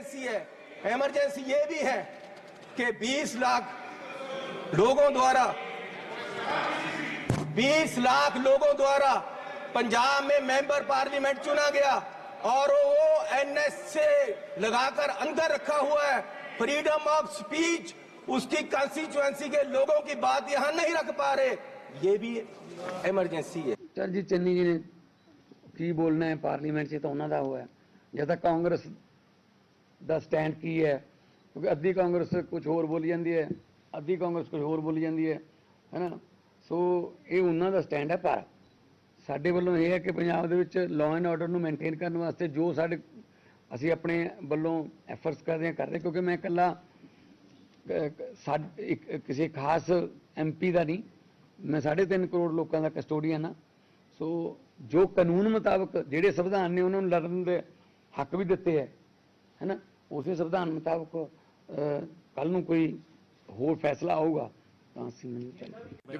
Emergency है emergency ये भी है कि 20 लाख लोगों द्वारा 20 लाख लोगों द्वारा पंजाब में मेंबर पार्लियामेंट चुना गया और वो एनएस से लगाकर अंदर रखा हुआ है फ्रीडम ऑफ स्पीच उसकी कंस्टिट्यूएंसी के लोगों की बात यहां नहीं रख पा रहे ये भी इमरजेंसी है ਚਲ ਜੀ ਚੰਨੀ ਜੀ ਨੇ ਕੀ ਬੋਲਣਾ ਹੈ ਪਾਰਲੀਮੈਂਟ 'ਚ ਤਾਂ ਉਹਨਾਂ ਦਾ ਹੋਇਆ ਜਦ ਤੱਕ ਕਾਂਗਰਸ ਦਾ ਸਟੈਂਡ ਕੀ ਹੈ? ਕਿਉਂਕਿ ਅੱਧੀ ਕਾਂਗਰਸ ਕੁਝ ਹੋਰ ਬੋਲੀ ਜਾਂਦੀ ਹੈ, ਅੱਧੀ ਕਾਂਗਰਸ ਕੁਝ ਹੋਰ ਬੋਲੀ ਜਾਂਦੀ ਹੈ ਹੈਨਾ ਸੋ ਇਹ ਉਹਨਾਂ ਦਾ ਸਟੈਂਡ ਹੈ ਪਰ ਸਾਡੇ ਵੱਲੋਂ ਇਹ ਹੈ ਕਿ ਪੰਜਾਬ ਦੇ ਵਿੱਚ ਲਾਅ ਐਂਡ ਆਰਡਰ ਨੂੰ ਮੇਨਟੇਨ ਕਰਨ ਵਾਸਤੇ ਜੋ ਸਾਡੇ, ਅਸੀਂ ਆਪਣੇ ਵੱਲੋਂ ਐਫਰਟਸ ਕਰਦੇ ਹਾਂ, ਕਰ ਰਹੇ ਕਿਉਂਕਿ ਮੈਂ ਇਕੱਲਾ ਕ- ਇੱਕ, ਕਿਸੇ ਖਾਸ ਐਮਪੀ ਦਾ ਨਹੀਂ, ਮੈਂ 3.5 ਕਰੋੜ ਲੋਕਾਂ ਦਾ ਕਸਟੋਡੀਅਨ ਹਾਂ। ਸੋ ਜੋ ਕਾਨੂੰਨ ਮੁਤਾਬਕ ਜਿਹੜੇ ਸੰਵਿਧਾਨ ਨੇ ਉਹਨਾਂ ਨੂੰ ਲੜਨ ਦੇ ਹੱਕ ਵੀ ਦਿੱਤੇ ਹੈ ਹੈਨਾ ਉਸੇ ਸੰਵਿਧਾਨ ਮੁਤਾਬਕ ਕੱਲ ਨੂੰ ਕੋਈ ਹੋਰ ਫੈਸਲਾ ਆਊਗਾ ਤਾਂ ਅਸੀਂ ਮੰਨ ਚੱਲਾਂਗੇ।